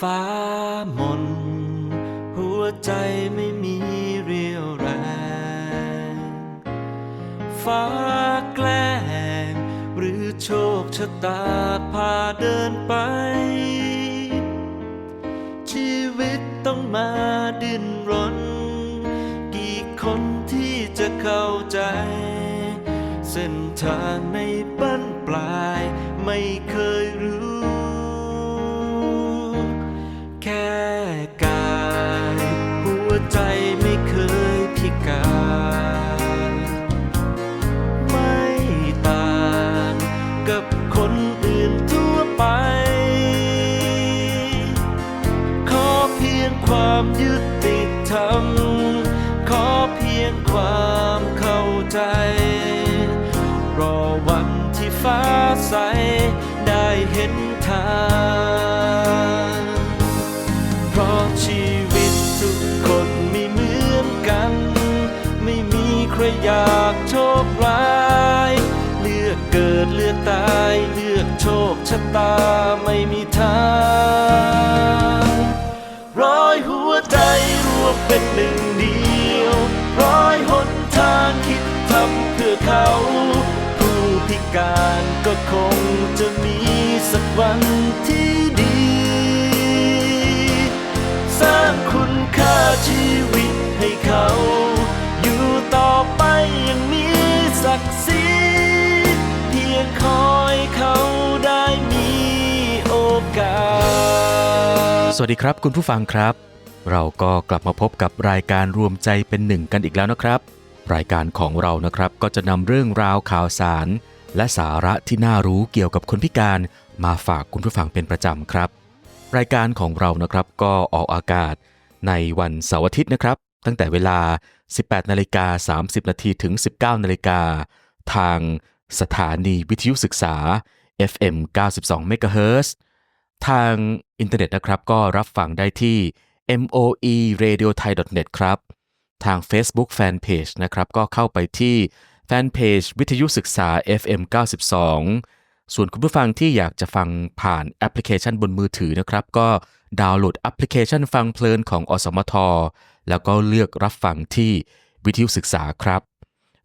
ฟ้ามน หัวใจไม่มีเรียวแรง ฟ้าแกล้ง หรือโชคชะตาพาเดินไป ชีวิตต้องมาดิ้นะตาไม่มีทาง ร้อยหัวใจรวมเป็นหนึ่ง สวัสดีครับคุณผู้ฟังครับ เราก็กลับมาพบกับรายการรวมใจเป็นหนึ่งกันอีกแล้วนะครับ รายการของเรานะครับก็จะนำเรื่องราวข่าวสาร และสาระที่น่ารู้เกี่ยวกับคนพิการมาฝากคุณผู้ฟังเป็นประจำครับ รายการของเรานะครับก็ออกอากาศในวันเสาร์อาทิตย์นะครับ ตั้งแต่เวลา 18นาฬิกา30นาทีถึง 19นาฬิกาทางสถานีวิทยุศึกษา FM 92 MHz ทางอินเทอร์เน็ตนะครับก็รับฟังได้ที่ moeradiothai.net ครับ ทาง Facebook Fanpage นะครับก็เข้าไปที่แฟนเพจวิทยุศึกษา FM 92 ส่วนคุณผู้ฟังที่อยากจะฟังผ่านแอปพลิเคชันบนมือถือนะครับ ก็ดาวน์โหลดแอปพลิเคชันฟังเพลินของอสมท แล้วก็เลือกรับฟังที่วิทยุศึกษาครับ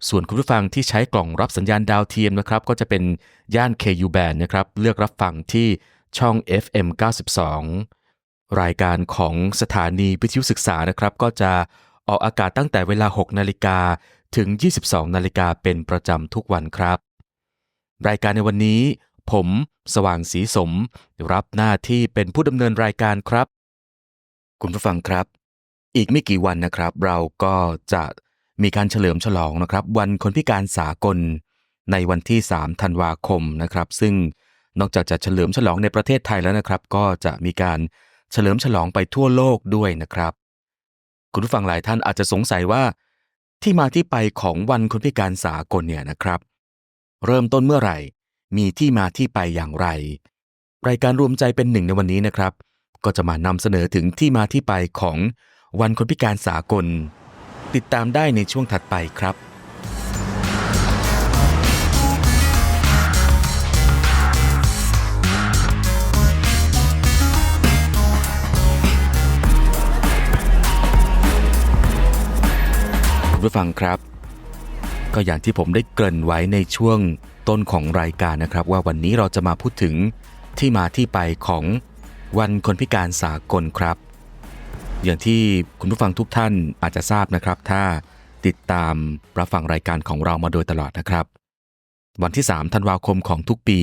ส่วนคุณผู้ฟังที่ใช้กล่องรับสัญญาณดาวเทียมนะครับ ก็จะเป็นย่าน KU band นะครับ เลือกรับฟังที่ ช่อง FM 92 รายการของสถานีวิทยุศึกษานะครับ ก็จะออกอากาศตั้งแต่เวลา 6 นาฬิกาถึง 22 นาฬิกาเป็นประจำทุกวันครับ รายการในวันนี้ ผม สว่างศรีสม รับหน้าที่เป็นผู้ดำเนินรายการครับ คุณผู้ฟังครับ อีกไม่กี่วันนะครับ เราก็จะมีการเฉลิมฉลองนะครับ วันคนพิการสากลในวันที่ 3 ธันวาคมนะครับ ซึ่ง นอกจากจะเฉลิมฉลองในประเทศไทยแล้วนะครับ ก็จะมีการเฉลิมฉลองไปทั่วโลกด้วยนะครับ คุณผู้ฟังหลายท่านอาจจะสงสัยว่า ที่มาที่ไปของวันคนพิการสากลเนี่ยนะครับ เริ่มต้นเมื่อไหร่ มีที่มาที่ไปอย่างไร รายการรวมใจเป็นหนึ่งในวันนี้นะครับ ก็จะมานำเสนอถึงที่มาที่ไปของวันคนพิการสากล ติดตามได้ในช่วงถัดไปครับ ณผู้ฟังครับ ก็อย่างที่ผมได้เกริ่นไว้ในช่วงต้นของรายการนะครับ ว่าวันนี้เราจะมาพูดถึงที่มาที่ไปของวันคนพิการสากลครับ อย่างที่คุณผู้ฟังทุกท่านอาจจะทราบนะครับ ถ้าติดตามรับฟังรายการของเรามาโดยตลอดนะครับ วันที่ 3 ธันวาคมของทุกปี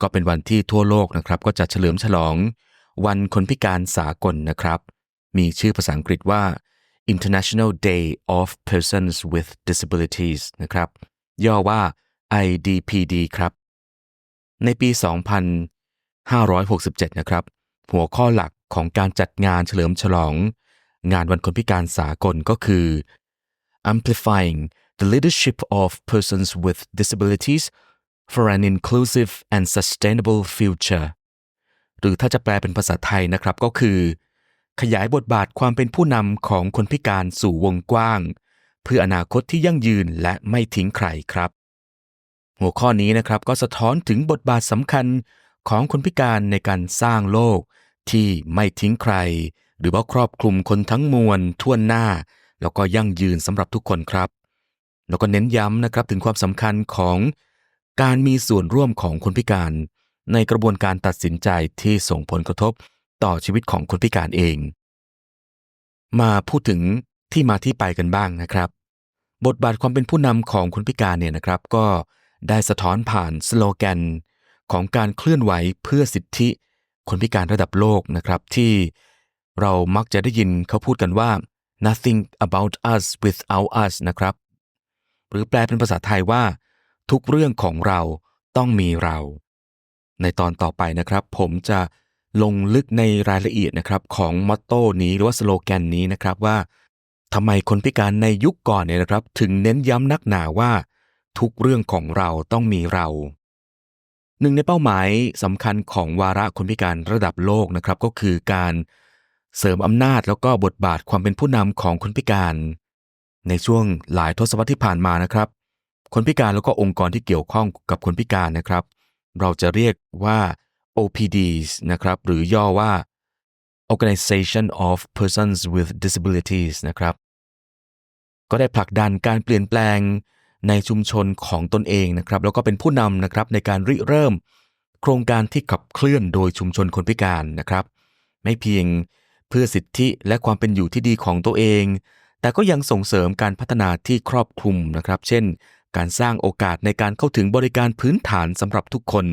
ก็เป็นวันที่ทั่วโลกนะครับ ก็จะเฉลิมฉลอง วันคนพิการสากลนะครับ มีชื่อภาษาอังกฤษว่า International Day of Persons with Disabilities นะครับ ย่อว่า IDPD ครับ ในปี 2567 นะครับ หัวข้อหลักของการจัดงานเฉลิมฉลอง งานวันคนพิการสากลก็คือ Amplifying the leadership of persons with disabilities for an inclusive and sustainable future หรือถ้าจะแปลเป็นภาษาไทยนะครับก็คือ ขยายบทบาทความเป็นผู้นำของคนพิการสู่วงกว้าง เพื่ออนาคตที่ยั่งยืนและไม่ทิ้งใครครับ หัวข้อนี้นะครับก็สะท้อนถึงบทบาทสำคัญของคนพิการในการสร้างโลกที่ไม่ทิ้งใคร หรือว่าครอบคลุมคนทั้งมวลทั่วหน้า แล้วก็ยั่งยืนสำหรับทุกคนครับ แล้วก็เน้นย้ำนะครับถึงความสำคัญของการมีส่วนร่วมของคนพิการ ในกระบวนการตัดสินใจที่ส่งผลกระทบ ต่อชีวิตของคนพิการเอง มาพูดถึงที่มาที่ไปกันบ้างนะครับ บทบาทความเป็นผู้นำของคนพิการเนี่ยนะครับ ก็ได้สะท้อนผ่านสโลแกนของการเคลื่อนไหวเพื่อสิทธิคนพิการระดับโลกนะครับที่เรามักจะได้ยินเขาพูดกันว่า nothing about us without us นะครับ หรือแปลเป็นภาษาไทยว่า ทุกเรื่องของเราต้องมีเรา ในตอนต่อไปนะครับ ผมจะ ลงลึกในรายละเอียดนะครับของมอตโต้นี้หรือว่าสโลแกนนี้นะครับว่าทำไมคนพิการในยุคก่อนเนี่ยนะครับ ถึงเน้นย้ำนักหนาว่า ทุกเรื่องของเราต้องมีเรา หนึ่งในเป้าหมายสำคัญของวาระคนพิการระดับโลกนะครับ ก็คือการเสริมอำนาจแล้วก็บทบาทความเป็นผู้นำของคนพิการ ในช่วงหลายทศวรรษที่ผ่านมานะครับ คนพิการแล้วก็องค์กรที่เกี่ยวข้องกับคนพิการนะครับ เราจะเรียกว่า OPDs นะครับหรือย่อว่า Organization of Persons with Disabilities นะครับ ก็ได้ผลักดันการเปลี่ยนแปลงในชุมชนของตนเองนะครับ แล้วก็เป็นผู้นำนะครับในการริเริ่ม โครงการที่ขับเคลื่อนโดยชุมชนคนพิการนะครับ ไม่เพียงเพื่อสิทธิและความเป็นอยู่ที่ดีของตัวเอง แต่ก็ยังส่งเสริมการพัฒนาที่ครอบคลุมนะครับ เช่น การสร้างโอกาสในการเข้าถึงบริการพื้นฐานสำหรับทุกคน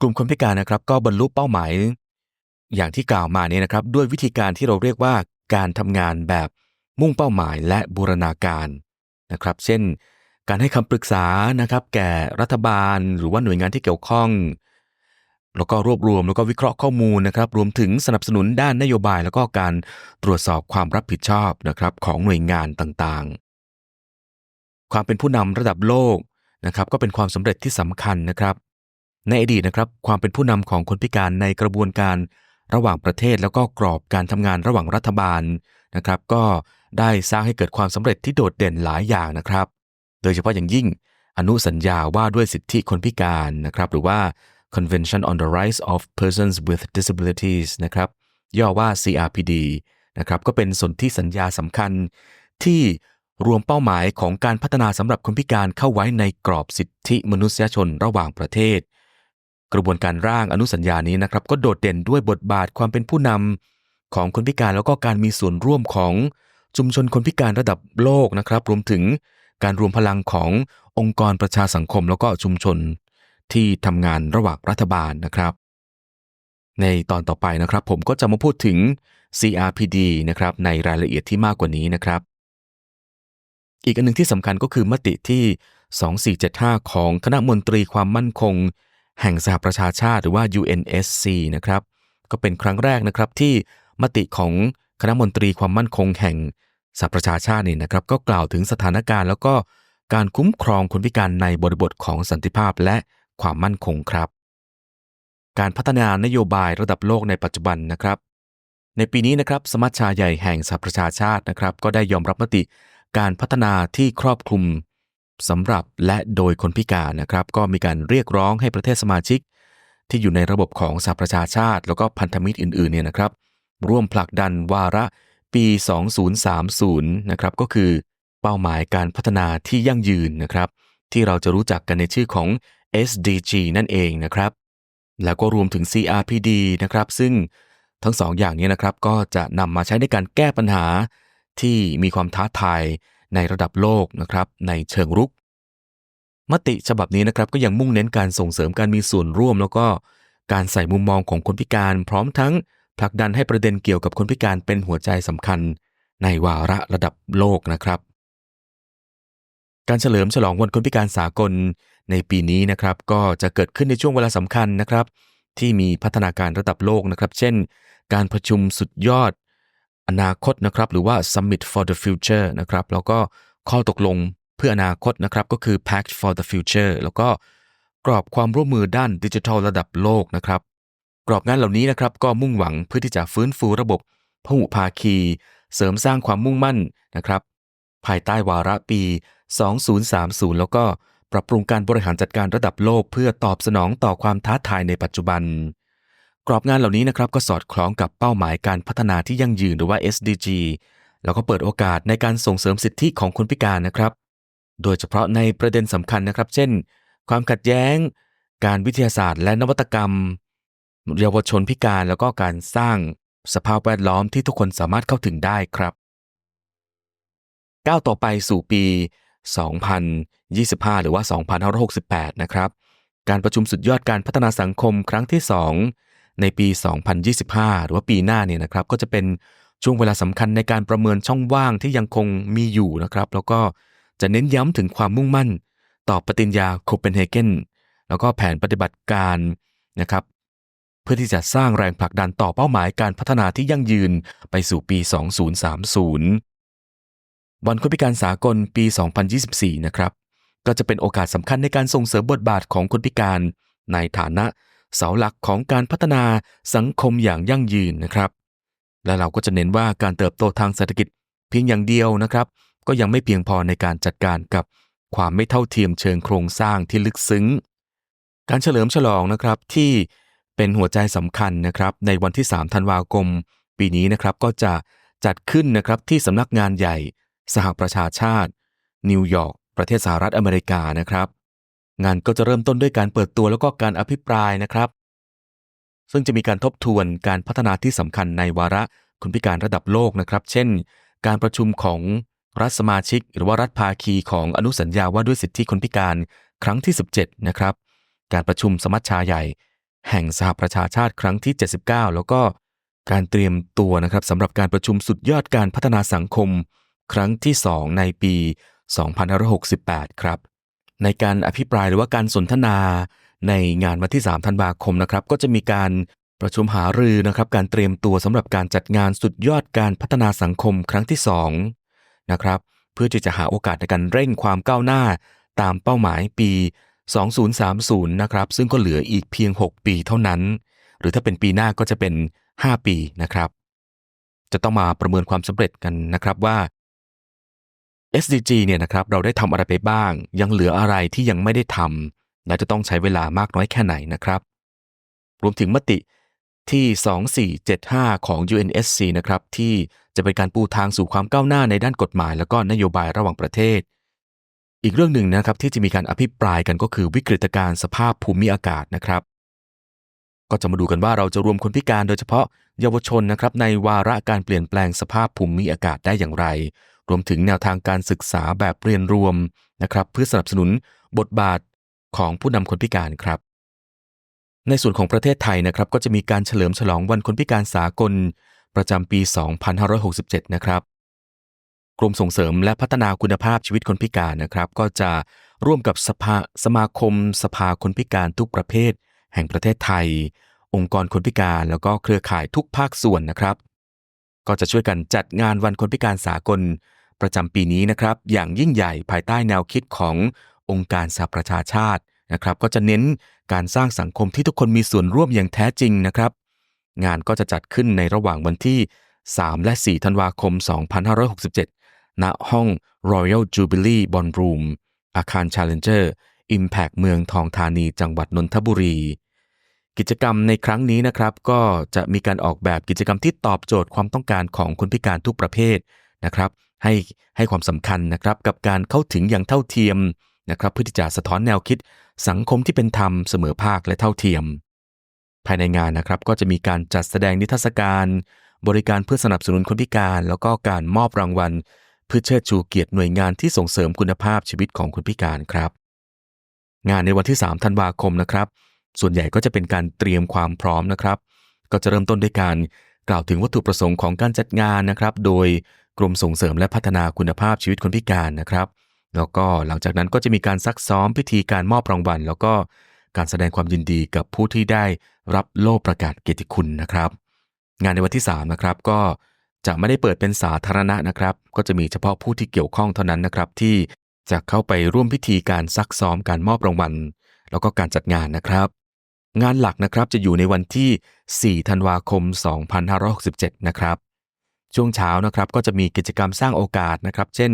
กลุ่มคนพิการนะครับก็บรรลุเป้าหมาย อย่างที่กล่าวมานี้นะครับ ด้วยวิธีการที่เราเรียกว่าการทำงานแบบมุ่งเป้าหมายและบูรณาการนะครับ เช่น การให้คำปรึกษานะครับ แก่รัฐบาล หรือว่าหน่วยงานที่เกี่ยวข้อง แล้วก็รวบรวมแล้วก็วิเคราะห์ข้อมูลนะครับ รวมถึงสนับสนุนด้านนโยบาย แล้วก็การตรวจสอบความรับผิดชอบนะครับของหน่วยงานต่างๆ ความเป็นผู้นำระดับโลกนะครับ ก็เป็นความสำเร็จที่สำคัญนะครับ ในอดีตนะครับความเป็นผู้นำของคนพิการในกระบวนการระหว่างประเทศแล้วก็กรอบการทำงานระหว่างรัฐบาลนะครับ ก็ได้สร้างให้เกิดความสำเร็จที่โดดเด่นหลายอย่างนะครับ โดยเฉพาะอย่างยิ่งอนุสัญญาว่าด้วยสิทธิคนพิการนะครับ หรือว่า Convention on the Rights of Persons with Disabilities นะครับย่อว่า CRPD นะครับก็เป็นสนธิสัญญาสำคัญที่รวมเป้าหมายของการพัฒนาสำหรับคนพิการเข้าไว้ในกรอบสิทธิมนุษยชนระหว่างประเทศ กระบวนการร่างอนุสัญญานี้นะครับก็โดดเด่นด้วยบทบาทความเป็นผู้นำของคนพิการแล้วก็การมีส่วนร่วมของชุมชนคนพิการระดับโลกนะครับ รวมถึงการรวมพลังขององค์กรประชาสังคมแล้วก็ชุมชนที่ทำงานระหว่างรัฐบาลนะครับ ในตอนต่อไปนะครับ ผมก็จะมาพูดถึง CRPD นะครับในรายละเอียดที่มากกว่านี้นะครับ อีกอันหนึ่งที่สำคัญก็คือมติที่ 2475 ของคณะมนตรีความมั่นคง แห่งสหประชาชาติหรือว่า UNSC นะครับ ก็เป็นครั้งแรกนะครับที่มติของคณะมนตรีความมั่นคงแห่งสหประชาชาตินี่นะครับ ก็กล่าวถึงสถานการณ์แล้วก็การคุ้มครองคนพิการในบริบทของสันติภาพและความมั่นคงครับ การพัฒนานโยบายระดับโลกในปัจจุบันนะครับ ในปีนี้นะครับสมัชชาใหญ่แห่งสหประชาชาตินะครับ ก็ได้ยอมรับมติการพัฒนาที่ครอบคลุม สำหรับและโดยคนพิการนะครับ ก็มีการเรียกร้องให้ประเทศสมาชิก ที่อยู่ในระบบของสหประชาชาติ แล้วก็พันธมิตรอื่นๆเนี่ยนะครับ ร่วมผลักดันวาระปี 2030 นะครับก็คือเป้าหมายการพัฒนาที่ยั่งยืนนะครับ ที่เราจะรู้จักกันในชื่อของ SDG นั่นเองนะครับ แล้วก็รวมถึง CRPD นะครับซึ่งทั้งสองอย่างนี้นะครับก็จะนำมาใช้ในการแก้ปัญหาที่มีความท้าทาย ในระดับโลกนะครับในเชิงรุก มติฉบับนี้นะครับก็ยังมุ่งเน้นการส่งเสริมการมีส่วนร่วม แล้วก็การใส่มุมมองของคนพิการ พร้อมทั้งผลักดันให้ประเด็นเกี่ยวกับคนพิการเป็นหัวใจสำคัญ ในวาระระดับโลกนะครับ การเฉลิมฉลองวันคนพิการสากลในปีนี้นะครับก็จะเกิดขึ้นในช่วงเวลาสำคัญนะครับ ที่มีพัฒนาการระดับโลกนะครับ เช่น การประชุมสุดยอด อนาคตนะครับหรือว่า Summit for the Future นะครับแล้วก็ข้อตกลงเพื่ออนาคตนะครับก็คือ Pact for the Future แล้วก็กรอบความร่วมมือด้านดิจิทัลระดับโลกนะครับ กรอบงานเหล่านี้นะครับก็มุ่งหวังเพื่อที่จะฟื้นฟูระบบพหุภาคี เสริมสร้างความมุ่งมั่นนะครับ ภายใต้วาระปี 2030 แล้วก็ปรับปรุงการบริหารจัดการระดับโลก เพื่อตอบสนองต่อความท้าทายในปัจจุบัน กรอบงานเหล่านี้นะครับก็สอดคล้องกับเป้าหมายการพัฒนาที่ยั่งยืนหรือว่า SDG แล้วก็เปิดโอกาสในการส่งเสริมสิทธิของคนพิการนะครับ โดยเฉพาะในประเด็นสำคัญนะครับ เช่น ความขัดแย้ง การวิทยาศาสตร์ และนวัตกรรม เยาวชนพิการแล้วก็การสร้างสภาพแวดล้อมที่ทุกคนสามารถเข้าถึงได้ครับก้าวต่อไปสู่ปี 2025 หรือว่า 2568 นะครับ การประชุมสุดยอดการพัฒนาสังคมครั้งที่ 2 ในปี 2025 หรือว่าปีหน้าเนี่ยนะครับก็จะเป็นช่วงเวลาสำคัญในการประเมินช่องว่างที่ยังคงมีอยู่นะครับ แล้วก็จะเน้นย้ำถึงความมุ่งมั่น ต่อปฏิญญาโคเปนเฮเกนแล้วก็แผนปฏิบัติการนะครับ เพื่อที่จะสร้างแรงผลักดันต่อเป้าหมายการพัฒนาที่ยั่งยืนไปสู่ปี 2030 วันคนพิการสากลปี 2024 นะครับ ก็จะเป็นโอกาสสำคัญในการส่งเสริมบทบาทของคนพิการในฐานะ เสาหลักของการพัฒนาสังคมอย่างยั่งยืนนะครับ และเราก็จะเน้นว่าการเติบโตทางเศรษฐกิจเพียงอย่างเดียวนะครับ ก็ยังไม่เพียงพอในการจัดการกับความไม่เท่าเทียมเชิงโครงสร้างที่ลึกซึ้ง การเฉลิมฉลองนะครับที่เป็นหัวใจสำคัญนะครับ ในวันที่ 3 ธันวาคม ปีนี้นะครับก็จะจัดขึ้นนะครับที่สำนักงานใหญ่ สหประชาชาติ นิวยอร์กประเทศสหรัฐอเมริกานะครับ งานก็จะเริ่มต้นด้วยการเปิดตัวแล้วก็การอภิปรายนะครับ ซึ่งจะมีการทบทวนการพัฒนาที่สำคัญในวาระคนพิการระดับโลกนะครับ เช่น การประชุมของรัฐสมาชิก หรือว่ารัฐภาคีของอนุสัญญาว่าด้วยสิทธิคนพิการครั้งที่ 17 นะครับ การประชุมสมัชชาใหญ่ แห่งสหประชาชาติครั้งที่ 79 แล้วก็การเตรียมตัวนะครับสำหรับการประชุมสุดยอดการพัฒนาสังคม ครั้งที่ 2 ในปี 2568 ครับ ในการอภิปรายหรือว่าการสนทนาในงานวันที่ 3 ธันวาคมนะครับ ก็จะมีการประชุมหารือนะครับ การเตรียมตัวสำหรับการจัดงานสุดยอดการพัฒนาสังคมครั้งที่2นะครับเพื่อที่จะหาโอกาสในการเร่งความก้าวหน้า ตามเป้าหมายปี 2030 นะครับ ซึ่งก็เหลืออีกเพียง 6 ปีเท่านั้น หรือถ้าเป็นปีหน้าก็จะเป็น 5 ปีนะครับ จะต้องมาประเมินความสำเร็จกันนะครับว่า SDG เนี่ยนะครับเราได้ทำอะไรไปบ้าง ยังเหลืออะไรที่ยังไม่ได้ทำและจะต้องใช้เวลามากน้อยแค่ไหนนะครับ รวมถึงมติที่ 2475 ของ UNSC นะครับที่จะเป็นการปูทางสู่ความก้าวหน้าในด้านกฎหมาย แล้วก็นโยบายระหว่างประเทศ อีกเรื่องหนึ่งนะครับที่จะมีการอภิปรายกันก็คือวิกฤตการณ์สภาพภูมิอากาศนะครับ ก็จะมาดูกันว่าเราจะรวมคนพิการโดยเฉพาะเยาวชนนะครับในวาระการเปลี่ยนแปลงสภาพภูมิอากาศได้อย่างไร รวมถึงแนวทางการศึกษาแบบเรียนรวมนะครับเพื่อสนับสนุนบทบาทของผู้นำคนพิการครับ ในส่วนของประเทศไทยนะครับก็จะมีการเฉลิมฉลองวันคนพิการสากล ประจำปี 2567 นะครับ กรมส่งเสริมและพัฒนาคุณภาพชีวิตคนพิการนะครับ ก็จะร่วมกับสภาสมาคม สภาคนพิการทุกประเภท แห่งประเทศไทย องค์กรคนพิการแล้วก็เครือข่ายทุกภาคส่วนนะครับ ก็จะช่วยกันจัดงานวันคนพิการสากล ประจำปีนี้นะครับอย่างยิ่งใหญ่ภายใต้แนวคิดขององค์การสหประชาชาตินะครับก็จะเน้นการสร้างสังคมที่ทุกคนมีส่วนร่วมอย่างแท้จริงนะครับ งานก็จะจัดขึ้นในระหว่างวันที่ 3 และ 4 ธันวาคม 2567 ณ ห้อง Royal Jubilee Ballroom อาคาร Challenger Impact เมืองทองธานีจังหวัดนนทบุรี กิจกรรมในครั้งนี้นะครับ ก็จะมีการออกแบบกิจกรรมที่ตอบโจทย์ความต้องการของคนพิการทุกประเภทนะครับ ให้ให้ความสำคัญนะครับกับการเข้าถึงอย่างเท่าเทียมนะครับเพื่อที่จะสะท้อนแนวคิด สังคมที่เป็นธรรมเสมอภาคและเท่าเทียม ภายในงานนะครับก็จะมีการจัดแสดงนิทรรศการ บริการเพื่อสนับสนุนคนพิการ แล้วก็การมอบรางวัล เพื่อเชิดชูเกียรติหน่วยงานที่ส่งเสริมคุณภาพชีวิตของคนพิการครับ งานในวันที่ 3 ธันวาคมนะครับ ส่วนใหญ่ก็จะเป็นการเตรียมความพร้อมนะครับ ก็จะเริ่มต้นด้วยการกล่าวถึงวัตถุประสงค์ของการจัดงานนะครับ โดย กรมส่งเสริมและพัฒนาคุณภาพชีวิตคนพิการนะครับ แล้วก็หลังจากนั้นก็จะมีการซักซ้อมพิธีการมอบรางวัล แล้วก็การแสดงความยินดีกับผู้ที่ได้รับโล่ประกาศเกียรติคุณนะครับ งานในวันที่3นะครับก็จะไม่ได้เปิดเป็นสาธารณะนะครับ ก็จะมีเฉพาะผู้ที่เกี่ยวข้องเท่านั้นนะครับที่จะเข้าไปร่วมพิธีการซักซ้อมการมอบรางวัล แล้วก็การจัดงานนะครับ งานหลักนะครับจะอยู่ในวันที่ 4 ธันวาคม 2567 นะครับ ช่วงเช้านะครับก็จะมีกิจกรรมสร้างโอกาสนะครับ เช่น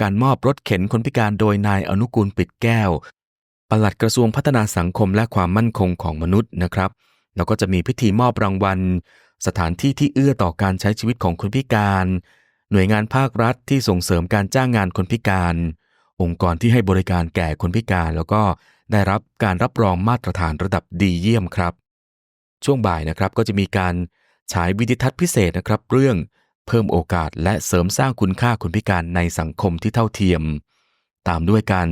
การมอบรถเข็นคนพิการโดยนายอนุกูลปิดแก้วปลัดกระทรวงพัฒนาสังคมและความมั่นคงของมนุษย์นะครับ แล้วก็จะมีพิธีมอบรางวัล สถานที่ที่เอื้อต่อการใช้ชีวิตของคนพิการ หน่วยงานภาครัฐที่ส่งเสริมการจ้างงานคนพิการ องค์กรที่ให้บริการแก่คนพิการ แล้วก็ได้รับการรับรองมาตรฐานระดับดีเยี่ยมครับ ช่วงบ่ายนะครับก็จะมีการฉายวิดิทัศน์พิเศษนะครับ เรื่อง เพิ่มโอกาสและเสริมสร้างคุณค่าคนพิการในสังคมที่เท่าเทียม ตามด้วยการ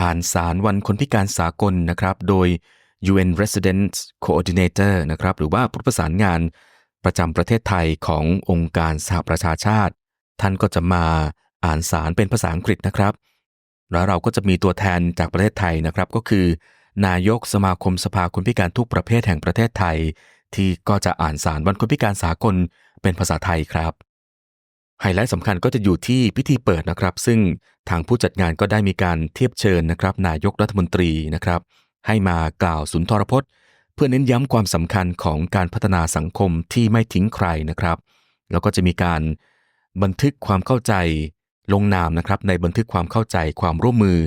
อ่านสารวันคนพิการสากลนะครับ โดย UN Resident Coordinator นะครับหรือว่าผู้ประสานงานประจำประเทศไทยขององค์การสหประชาชาติ ท่านก็จะมาอ่านสารเป็นภาษาอังกฤษนะครับ แล้วเราก็จะมีตัวแทนจากประเทศไทยนะครับ ก็คือ นายกสมาคมสภาคนพิการทุกประเภทแห่งประเทศไทย ที่ก็จะอ่านสารวันคนพิการสากลเป็นภาษาไทยครับ ไฮไลท์สำคัญก็จะอยู่ที่พิธีเปิดนะครับ ซึ่งทางผู้จัดงานก็ได้มีการเทียบเชิญนะครับ นายกรัฐมนตรีนะครับ ให้มากล่าวสุนทรพจน์ เพื่อเน้นย้ำความสำคัญของการพัฒนาสังคมที่ไม่ทิ้งใครนะครับ แล้วก็จะมีการบันทึกความเข้าใจลงนามนะครับ ในบันทึกความเข้าใจความร่วมมือ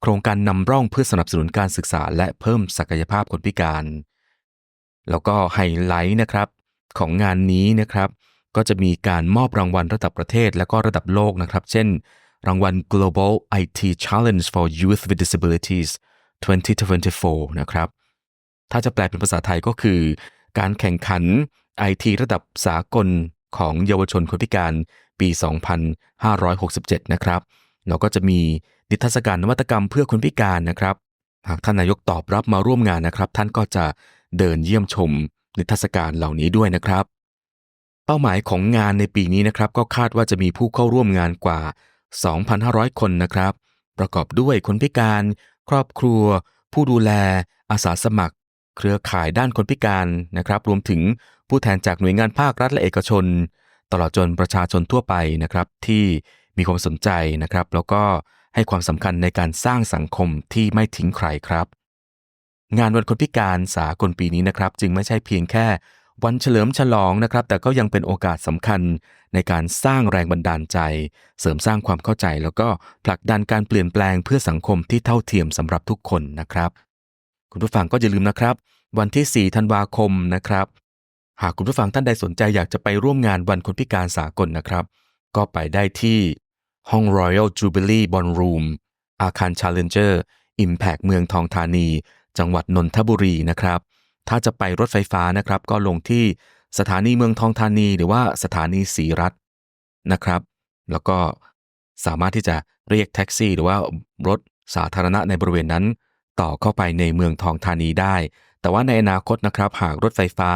โครงการนำร่องเพื่อสนับสนุนการศึกษา และเพิ่มศักยภาพคนพิการ แล้วก็ไฮไลท์นะครับของงานนี้นะครับ ก็จะมีการมอบรางวัลระดับประเทศและก็ระดับโลกนะครับ เช่น รางวัล Global IT Challenge for Youth with Disabilities 2024 นะครับ ถ้าจะแปลเป็นภาษาไทยก็คือ การแข่งขัน IT ระดับสากลของเยาวชนคนพิการปี 2567 นะครับแล้วก็จะมีนิทรรศการนวัตกรรมเพื่อคนพิการนะครับ หากท่านนายกตอบรับมาร่วมงานนะครับ ท่านก็จะเดินเยี่ยมชมนิทรรศการเหล่านี้ด้วยนะครับ เป้าหมายของงานในปีนี้นะครับ ก็คาดว่าจะมีผู้เข้าร่วมงานกว่า 2,500 คนนะครับ ประกอบด้วยคนพิการ ครอบครัว ผู้ดูแล อาสาสมัคร เครือข่ายด้านคนพิการนะครับ รวมถึงผู้แทนจากหน่วยงานภาครัฐและเอกชน ตลอดจนประชาชนทั่วไปนะครับ ที่มีความสนใจนะครับ แล้วก็ให้ความสำคัญในการสร้างสังคมที่ไม่ทิ้งใครครับ งานวันคนพิการสากลปีนี้นะครับ จึงไม่ใช่เพียงแค่ วันเฉลิมฉลองนะครับ แต่ก็ยังเป็นโอกาสสำคัญในการสร้างแรงบันดาลใจ เสริมสร้างความเข้าใจ แล้วก็ผลักดันการเปลี่ยนแปลงเพื่อสังคมที่เท่าเทียมสำหรับทุกคนนะครับ คุณผู้ฟังก็อย่าลืมนะครับ วันที่ 4 ธันวาคมนะครับ หากคุณผู้ฟังท่านใดสนใจอยากจะไปร่วมงานวันคนพิการสากลนะครับ ก็ไปได้ที่ห้อง Royal Jubilee Ballroom อาคาร Challenger Impact เมืองทองธานี จังหวัดนนทบุรีนะครับ ถ้าจะไปรถไฟฟ้านะครับ ก็ลงที่สถานีเมืองทองธานี หรือว่าสถานีศรีรัตน์นะครับ แล้วก็สามารถที่จะเรียกแท็กซี่ หรือว่ารถสาธารณะในบริเวณนั้น ต่อเข้าไปในเมืองทองธานีได้ แต่ว่าในอนาคตนะครับ หากรถไฟฟ้า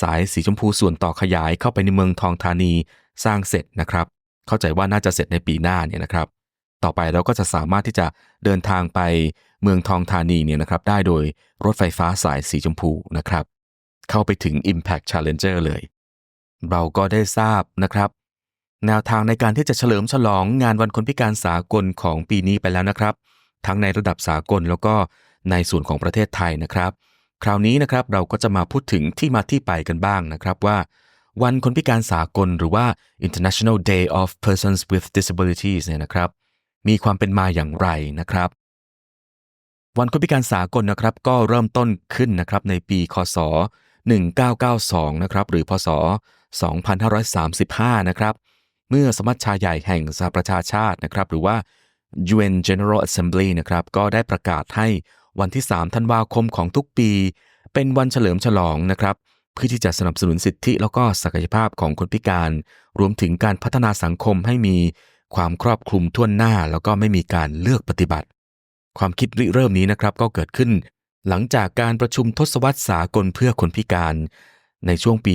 สายสีชมพูส่วนต่อขยายเข้าไปในเมืองทองธานีสร้างเสร็จนะครับ เข้าใจว่าน่าจะเสร็จในปีหน้าเนี่ยนะครับ ต่อไปเราก็จะสามารถที่จะเดินทางไปเมืองทองธานีเนี่ยนะครับได้โดยรถไฟฟ้าสายสีชมพูนะครับ เข้าไปถึง Impact Challenger เลย เราก็ได้ทราบนะครับ แนวทางในการที่จะเฉลิมฉลองงานวันคนพิการสากลของปีนี้ไปแล้วนะครับ ทั้งในระดับสากลแล้วก็ในส่วนของประเทศไทยนะครับ คราวนี้นะครับเราก็จะมาพูดถึงที่มาที่ไปกันบ้างนะครับว่าวันคนพิการสากลหรือว่า International Day of Persons with Disabilities เนี่ยนะครับ มีความเป็นมาอย่างไรนะครับ วันคนพิการสากลนะครับก็เริ่มต้นขึ้นนะครับในปีคศ 1992 นะครับหรือพศ 2535 นะครับ เมื่อสมัชชาใหญ่แห่งสหประชาชาตินะครับ หรือว่า UN General Assembly นะครับก็ได้ประกาศให้วันที่ 3 ธันวาคมของทุกปี เป็นวันเฉลิมฉลองนะครับเพื่อที่จะสนับสนุนสิทธิแล้วก็ศักยภาพของคนพิการ รวมถึงการพัฒนาสังคมให้มี ความครอบคลุมทั่วหน้าแล้วก็ไม่มีการเลือกปฏิบัติ ความคิดริเริ่มนี้นะครับก็เกิดขึ้น หลังจากการประชุมทศวรรษสากลเพื่อคนพิการ ในช่วงปี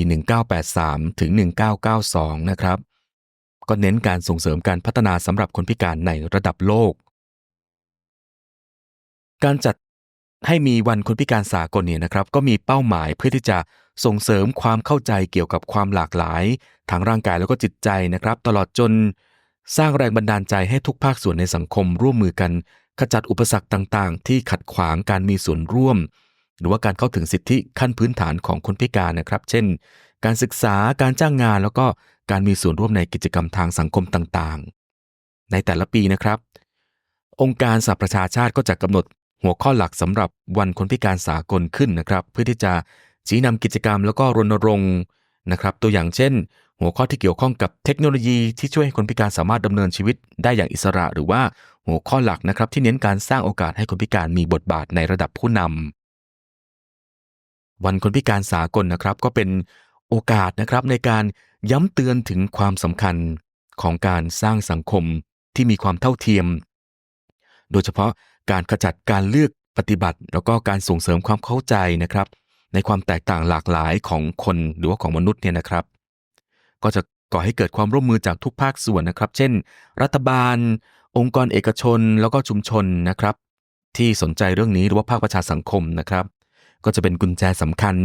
1983 ถึง 1992 นะครับ ก็เน้นการส่งเสริมการพัฒนาสำหรับคนพิการในระดับโลก การจัดให้มีวันคนพิการสากลเนี่ยนะครับ ก็มีเป้าหมายเพื่อที่จะส่งเสริมความเข้าใจเกี่ยวกับความหลากหลาย ทางร่างกายแล้วก็จิตใจนะครับ ตลอดจน สร้างแรงบันดาลใจให้ทุกภาคส่วนในสังคมร่วมมือกัน ขจัดอุปสรรคต่างๆ ที่ขัดขวางการมีส่วนร่วม หรือว่าการเข้าถึงสิทธิขั้นพื้นฐานของคนพิการนะครับ เช่น การศึกษาการจ้างงานแล้วก็การมีส่วนร่วมในกิจกรรมทางสังคมต่างๆ ในแต่ละปีนะครับ องค์การสหประชาชาติก็จะกำหนดหัวข้อหลักสำหรับวันคนพิการสากลขึ้นนะครับ เพื่อที่จะชี้นำกิจกรรมแล้วก็รณรงค์ นะครับตัวอย่างเช่น หัวข้อที่เกี่ยวข้องกับเทคโนโลยีที่ช่วยให้คนพิการสามารถดำเนินชีวิตได้อย่างอิสระ หรือว่าหัวข้อหลักนะครับที่เน้นการสร้างโอกาสให้คนพิการมีบทบาทในระดับผู้นำวันคนพิการสากลนะครับก็เป็นโอกาสนะครับในการย้ำเตือนถึงความสำคัญของการสร้างสังคมที่มีความเท่าเทียม โดยเฉพาะการขจัดการเลือกปฏิบัติ แล้วก็การส่งเสริมความเข้าใจนะครับ ในความแตกต่างหลากหลายของคนหรือว่าของมนุษย์เนี่ยนะครับ ก็จะก่อให้เกิดความร่วมมือจากทุกภาคส่วนนะครับ เช่น รัฐบาล องค์กรเอกชนแล้วก็ชุมชนนะครับ ที่สนใจเรื่องนี้หรือว่าภาคประชาสังคมนะครับ ก็จะเป็นกุญแจสำคัญ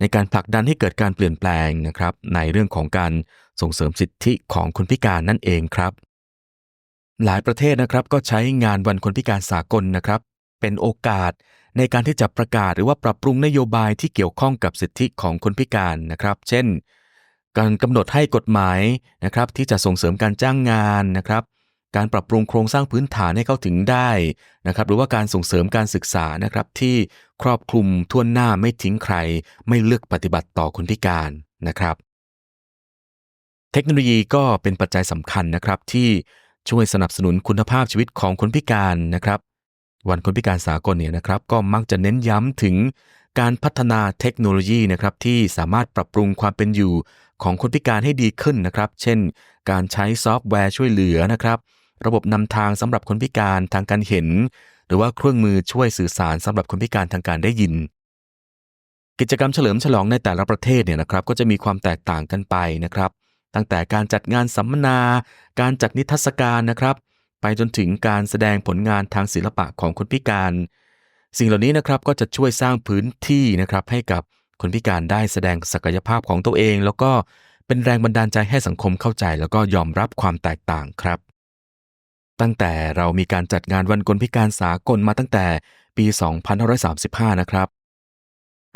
ในการผลักดันให้เกิดการเปลี่ยนแปลงนะครับ ในเรื่องของการส่งเสริมสิทธิของคนพิการนั่นเองครับ หลายประเทศนะครับก็ใช้งานวันคนพิการสากลนะครับ เป็นโอกาส ในการที่จะประกาศหรือว่าปรับปรุงนโยบายที่เกี่ยวข้องกับสิทธิของคนพิการนะครับ เช่น การกำหนดให้กฎหมายนะครับ ที่จะส่งเสริมการจ้างงานนะครับ การปรับปรุงโครงสร้างพื้นฐานให้เข้าถึงได้นะครับ หรือว่าการส่งเสริมการศึกษานะครับ ที่ครอบคลุมทั่วหน้าไม่ทิ้งใคร ไม่เลือกปฏิบัติต่อคนพิการนะครับ เทคโนโลยีก็เป็นปัจจัยสำคัญนะครับที่ช่วยสนับสนุนคุณภาพชีวิตของคนพิการนะครับ วันคนพิการสากลเนี่ยนะครับก็มักจะเน้นย้ำถึงการพัฒนาเทคโนโลยีนะครับที่สามารถปรับปรุงความเป็นอยู่ของคนพิการให้ดีขึ้นนะครับ เช่น การใช้ซอฟต์แวร์ช่วยเหลือนะครับ ระบบนำทางสำหรับคนพิการทางการเห็น หรือว่าเครื่องมือช่วยสื่อสารสำหรับคนพิการทางการได้ยิน กิจกรรมเฉลิมฉลองในแต่ละประเทศเนี่ยนะครับก็จะมีความแตกต่างกันไปนะครับ ตั้งแต่การจัดงานสัมมนา การจัดนิทรรศการนะครับ ไปจนถึงการแสดงผลงานทางศิลปะของคนพิการ สิ่งเหล่านี้นะครับก็จะช่วยสร้างพื้นที่นะครับให้กับคนพิการได้แสดงศักยภาพของตัวเอง แล้วก็เป็นแรงบันดาลใจให้สังคมเข้าใจ แล้วก็ยอมรับความแตกต่างครับ ตั้งแต่เรามีการจัดงานวันคนพิการสากลมาตั้งแต่ปี 2535 นะครับ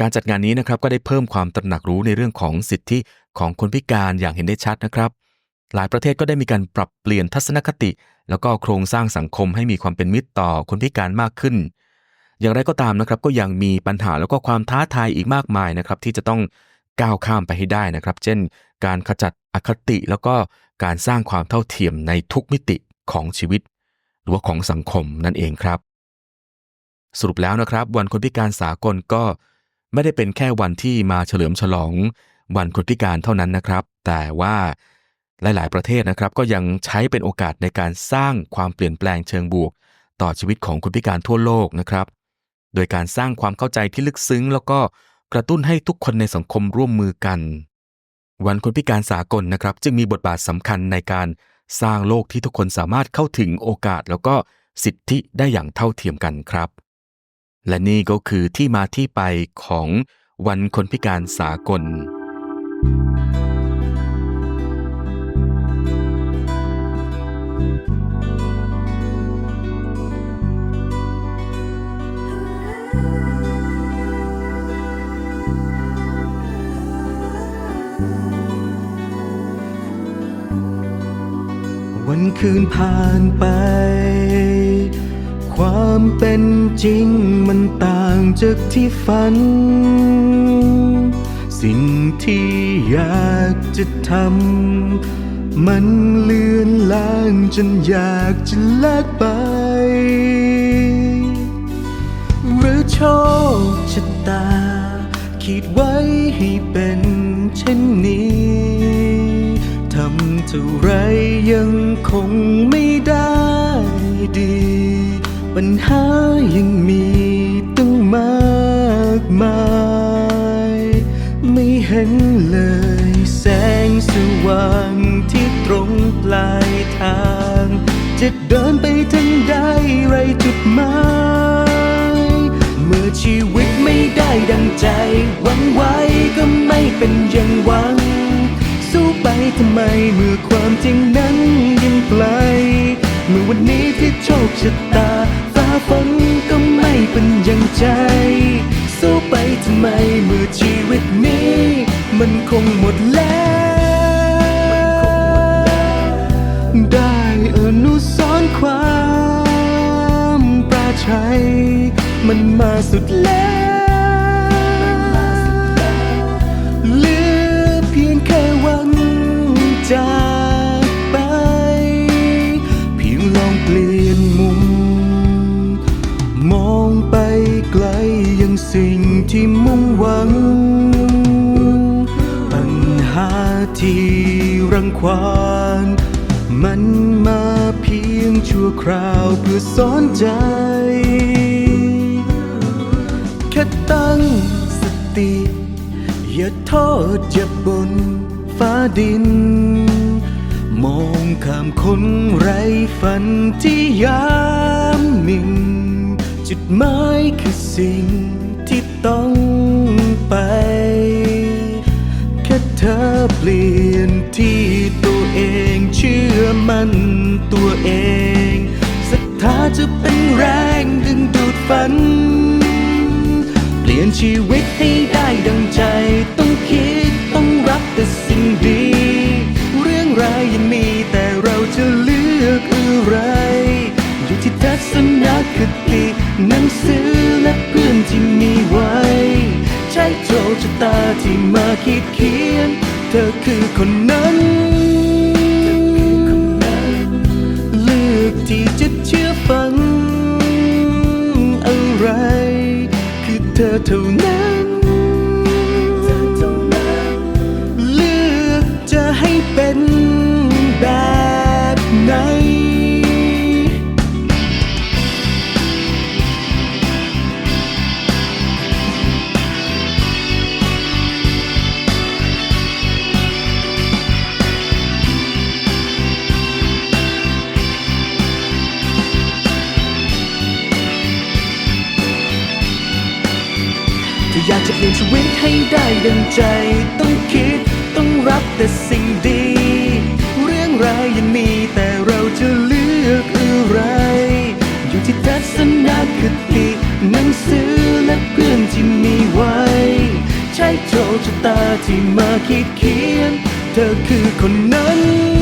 การจัดงานนี้นะครับก็ได้เพิ่มความตระหนักรู้ในเรื่องของสิทธิของคนพิการอย่างเห็นได้ชัดนะครับ หลายประเทศก็ได้มีการปรับเปลี่ยนทัศนคติ แล้วก็โครงสร้างสังคมให้มีความเป็นมิตรต่อคนพิการมากขึ้น อย่างไรก็ตามนะครับก็ยังมีปัญหาแล้วก็ความท้าทายอีกมากมายนะครับ ที่จะต้องก้าวข้ามไปให้ได้นะครับ เช่น การขจัดอคติแล้วก็การสร้างความเท่าเทียมในทุกมิติของชีวิต หรือว่าของสังคมนั่นเองครับ สรุปแล้วนะครับ วันคนพิการสากลก็ไม่ได้เป็นแค่วันที่มาเฉลิมฉลอง วันคนพิการเท่านั้นนะครับ แต่ว่า หลาย ๆ ประเทศนะครับก็ยังใช้เป็นโอกาสในการสร้างความเปลี่ยนแปลงเชิงบวก ต่อชีวิตของคนพิการทั่วโลกนะครับ โดยการสร้างความเข้าใจที่ลึกซึ้ง แล้วก็กระตุ้นให้ทุกคนในสังคมร่วมมือกัน วันคนพิการสากลนะครับ จึงมีบทบาทสำคัญในการสร้างโลกที่ทุกคนสามารถเข้าถึงโอกาสแล้วก็สิทธิได้อย่างเท่าเทียมกันครับ และนี่ก็คือที่มาที่ไปของวันคนพิการสากลวัน คืนผ่านไป ความเป็นจริงมันต่างจากที่ฝัน สิ่งที่อยากจะทำมันเลือนลางจนอยากจะแลกไป หรือโชคชะตา คิดไว้ให้เป็นเช่นนี้ำเท่าไรยังคงไม่ได้ดี ปัญหายังมีตั้งมากมาย ไม่เห็นเลยแสงสว่างที่ตรงปลายทาง จะเดินไปทางใดไรจุดหมายเมื่อชีวิตไม่ได้ดังใจหวังไว้ก็ไม่เป็นอย่างหวัง สู้ไปทำไมเมื่อความจริงนั้นยังไกลเมื่อวันนี้ที่โชคชะตาฟ้าฝนก็ไม่เป็นอย่างใจ สู้ไปทำไมเมื่อชีวิตนี้ มันคงหมดแล้ว ได้อนุสรณ์ความปราชัย มันมาสุดแล้ว ที่มุ่งหวัง ปัญหาที่รังควานมันมาเพียงชั่วคราวเพื่อสอนใจ แค่ตั้งสติ อย่าทอดจะบนฟ้าดิน มองข้ามคนไร้ฝันที่ยามมิงจุดหมายคือสิ่ง ต้องไปแค่เธอเปลี่ยนที่ตัวเองเชื่อมันตัวเองศรัทธาจะเป็นแรงดึงดูดฝัน เปลี่ยนชีวิตให้ได้ดังใจต้องคิดต้องรับแต่สิ่งดี เรื่องรายยังมีแต่เราจะเลือกอะไร อยู่ที่ทัศนคติหนังสือและ ใช้โชคชะตาที่มาคิดเขียน เธอคือคนนั้น เลือกที่จะเชื่อฟังอะไร คือเธอเท่านั้น จะเปลี่ยนชีวิตให้ได้ดังใจ ต้องคิดต้องรับแต่สิ่งดี เรื่องรายยังมีแต่เราจะเลือกอะไร อยู่ที่ทัศนคติหนังสือและเพื่อนที่มีไว้ ใช้โชคชะตาที่มาคิดเขียน เธอคือคนนั้น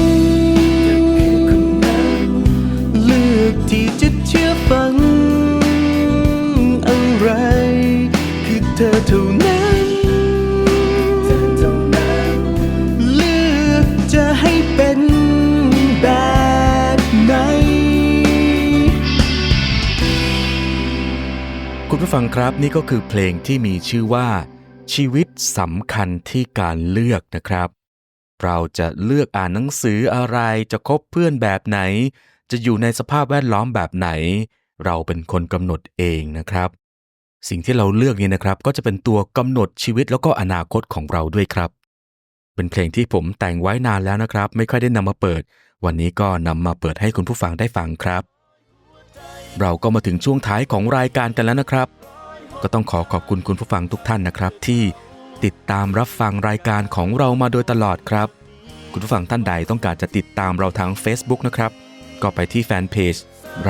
ผู้ฟังครับนี่ก็คือเพลงที่มีชื่อว่า ชีวิตสำคัญที่การเลือกนะครับ เราจะเลือกอ่านหนังสืออะไรจะคบเพื่อนแบบไหน จะอยู่ในสภาพแวดล้อมแบบไหน เราเป็นคนกำหนดเองนะครับ สิ่งที่เราเลือกนี่นะครับ ก็จะเป็นตัวกำหนดชีวิตแล้วก็อนาคตของเราด้วยครับ เป็นเพลงที่ผมแต่งไว้นานแล้วนะครับ ไม่ค่อยได้นำมาเปิด วันนี้ก็นำมาเปิดให้คุณผู้ฟังได้ฟังครับเราก็มาถึงช่วงท้ายของรายการกันแล้วนะครับ ก็ต้องขอขอบคุณคุณผู้ฟังทุกท่านนะครับ ที่ติดตามรับฟังรายการของเรามาโดยตลอดครับ คุณผู้ฟังท่านใดต้องการจะติดตามเราทาง Facebook นะครับ ก็ไปที่แฟนเพจ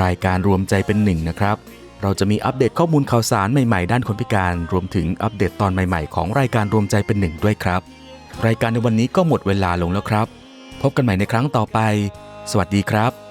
รายการรวมใจเป็นหนึ่งนะครับ เราจะมีอัปเดตข้อมูลข่าวสารใหม่ๆ ด้านคนพิการ รวมถึงอัปเดตตอนใหม่ๆ ของรายการรวมใจเป็นหนึ่งด้วยครับ รายการในวันนี้ก็หมดเวลาลงแล้วครับ พบกันใหม่ในครั้งต่อไป สวัสดีครับ